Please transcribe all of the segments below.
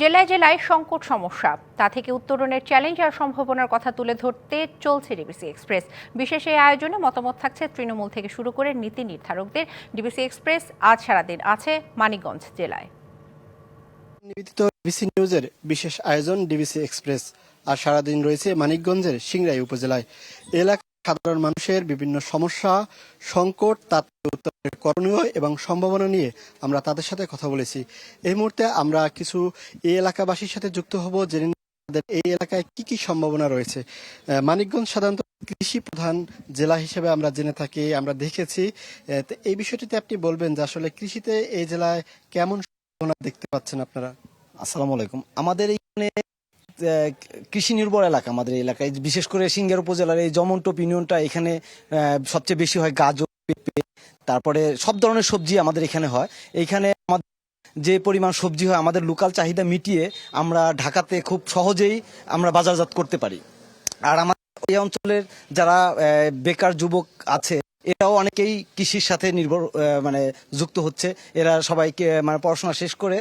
জেলায় জেলায় সংকট সমস্যা। তা থেকে উত্তরণের চ্যালেঞ্জ আর সম্ভাবনার কথা তুলে ধরতে চলছে ডিবিসি এক্সপ্রেস বিশেষ এই আয়োজনে মতামত থাকছে তৃণমূল থেকে শুরু করে নীতি নির্ধারকদের। ডিবিসি এক্সপ্রেস আজ সারাদিন আছে মানিকগঞ্জ জেলায়। নিবেদিত ডিবিসি নিউজের বিশেষ আয়োজন ডিবিসি এক্সপ্রেস আর সারাদিন রয়েছে মানিকগঞ্জের সিংরাই উপজেলায়। এলাকার সাধারণ মানুষের বিভিন্ন সমস্যা, সংকট তার উত্তরের করণীয় এবং সম্ভাবনা নিয়ে আমরা তাদের সাথে কথা বলেছি। এই মুহূর্তে আমরা কিছু এই এলাকাবাসীর সাথে যুক্ত হব জেনে তাদের এই এলাকায় কি কি সম্ভাবনা রয়েছে। মানিকগঞ্জ সাধারণত কৃষি প্রধান জেলা হিসেবে আমরা জেনে থাকি, আমরা দেখেছি। এই বিষয়টিতে আপনি বলবেন যে আসলে কৃষিতে এই জেলায় কেমন সম্ভাবনা দেখতে পাচ্ছেন আপনারা? আসসালামু আলাইকুম। আমাদের এইখানে কৃষি নির্ভর এলাকা আমাদের এলাকায়। বিশেষ করে সিঙ্গার উপজেলার এই জমন্টপ ইউনিয়নটা এখানে সবচেয়ে বেশি হয় গাজর, পেঁপে, তারপরে সব ধরনের সবজি আমাদের এখানে হয়। এইখানে আমাদের যে পরিমাণ সবজি হয়, আমাদের লোকাল চাহিদা মিটিয়ে আমরা ঢাকাতে খুব সহজেই আমরা বাজারজাত করতে পারি। আর আমাদের এই অঞ্চলের যারা বেকার যুবক আছে, এরাও অনেকেই কৃষির সাথে নির্ভর মানে যুক্ত হচ্ছে। এরা সবাইকে মানে পড়াশোনা শেষ করে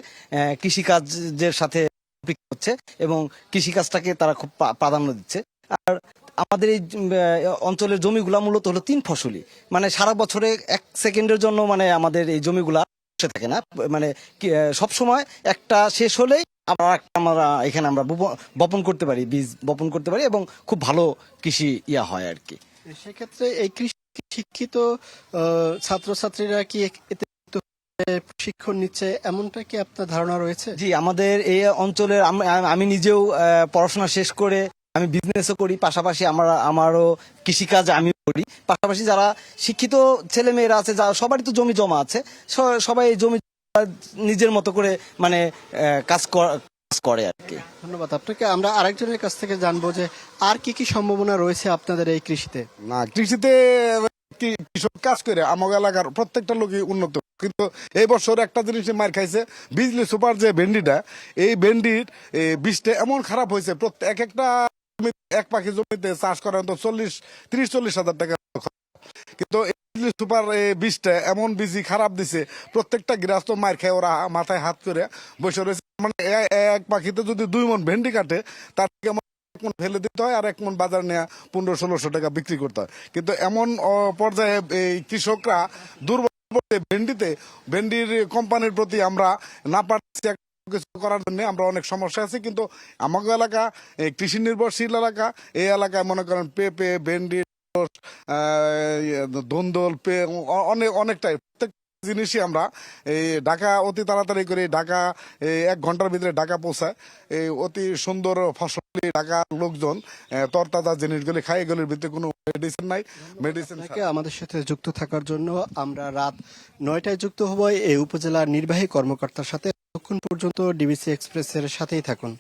কৃষিকাজের সাথে সম্পৃক্ত হচ্ছে এবং কৃষিকাজটাকে তারা খুব প্রাধান্য দিচ্ছে। আর আমাদের এই অঞ্চলের জমিগুলা মূলত হলো তিন ফসলি। মানে সারা বছরে এক সেকেন্ডের জন্য মানে আমাদের এই জমিগুলা বসে থাকে না। মানে সব সময় একটা শেষ হলেই আমরা আমরা এখানে আমরা বপ- বপন করতে পারি, বীজ বপন করতে পারি এবং খুব ভালো কৃষি ইয়া হয় আর কি। সেক্ষেত্রে এই কৃষি শিক্ষিত ছাত্রছাত্রীরা কি এতে প্রশিক্ষণ নিচ্ছে এমনটা কি আপনার ধারণা রয়েছে? জি আমাদের এই অঞ্চলের আমি নিজেও পড়াশোনা শেষ করে আমি বিজনেসও করি পাশাপাশি আমার আমারও কৃষিকাজ আমি করি। পাশাপাশি যারা শিক্ষিত ছেলে মেয়েরা আছে যারা সবারই তো জমি জমা আছে সবাই এই জমি নিজের মতো করে মানে আহ, কাজ কর- কাজ করে আর কি। ধন্যবাদ আপনাকে। আমরা আরেকজনের কাছ থেকে জানব যে আর কি কি সম্ভাবনা রয়েছে আপনাদের এই কৃষিতে? না কৃষিতে কৃষক কাজ করে আমার এলাকার প্রত্যেকটা লোকই উন্নত কিন্তু এই বছর একটা জিনিস মার খাইছে। বিজলি সুপার যে ভেন্ডিটা, এই ভেন্ডির বীজটা এমন খারাপ হয়েছে, প্রত্যেক একটা এক পাখি জমিতে চাষ করা তো চল্লিশ, তিরিশ, চল্লিশ হাজার টাকা কিন্তু বিজলি সুপার বীজটা এমন বীজই খারাপ দিছে, প্রত্যেকটা গৃহস্থ মার খায় ওরা মাথায় হাত করে বসে রয়েছে। মানে এক পাখিতে যদি দুই মন ভেন্ডি কাটে, তার থেকে এক মন ফেলে দিতে হয় আর এক মন বাজার নেওয়া পনেরো, ষোলোশো টাকা বিক্রি করতে হয়। কিন্তু এমন পর্যায়ে, এই কৃষকরা দুর্বল ভেন্ডিতে ভেন্ডির কোম্পানির প্রতি আমরা না পারছি কিছু করার জন্য আমরা অনেক সমস্যা আছে কিন্তু আমাদের এলাকা কৃষি নির্ভরশীল এলাকা এই এলাকায় মনে করেন পেঁপে ভেন্ডি ইয়ে, ধুন্দল পে অনেক অনেকটাই। প্রত্যেক জিনিসই আমরা এই ঢাকা অতি তাড়াতাড়ি করে ঢাকা এক ঘণ্টার ভিতরে ঢাকা পৌঁছায়। এই অতি সুন্দর ফসলি ঢাকা লোকজন তরতাজা জিনিসগুলি খায় এগুলির ভিতরে কোনো মেডিসিন নাই মেডিসিন আমাদের সাথে যুক্ত থাকার জন্য আমরা রাত নয়টায় যুক্ত হব। এই উপজেলার নির্বাহী কর্মকর্তার সাথে ততক্ষণ পর্যন্ত ডিবিসি এক্সপ্রেসের সাথেই থাকুন।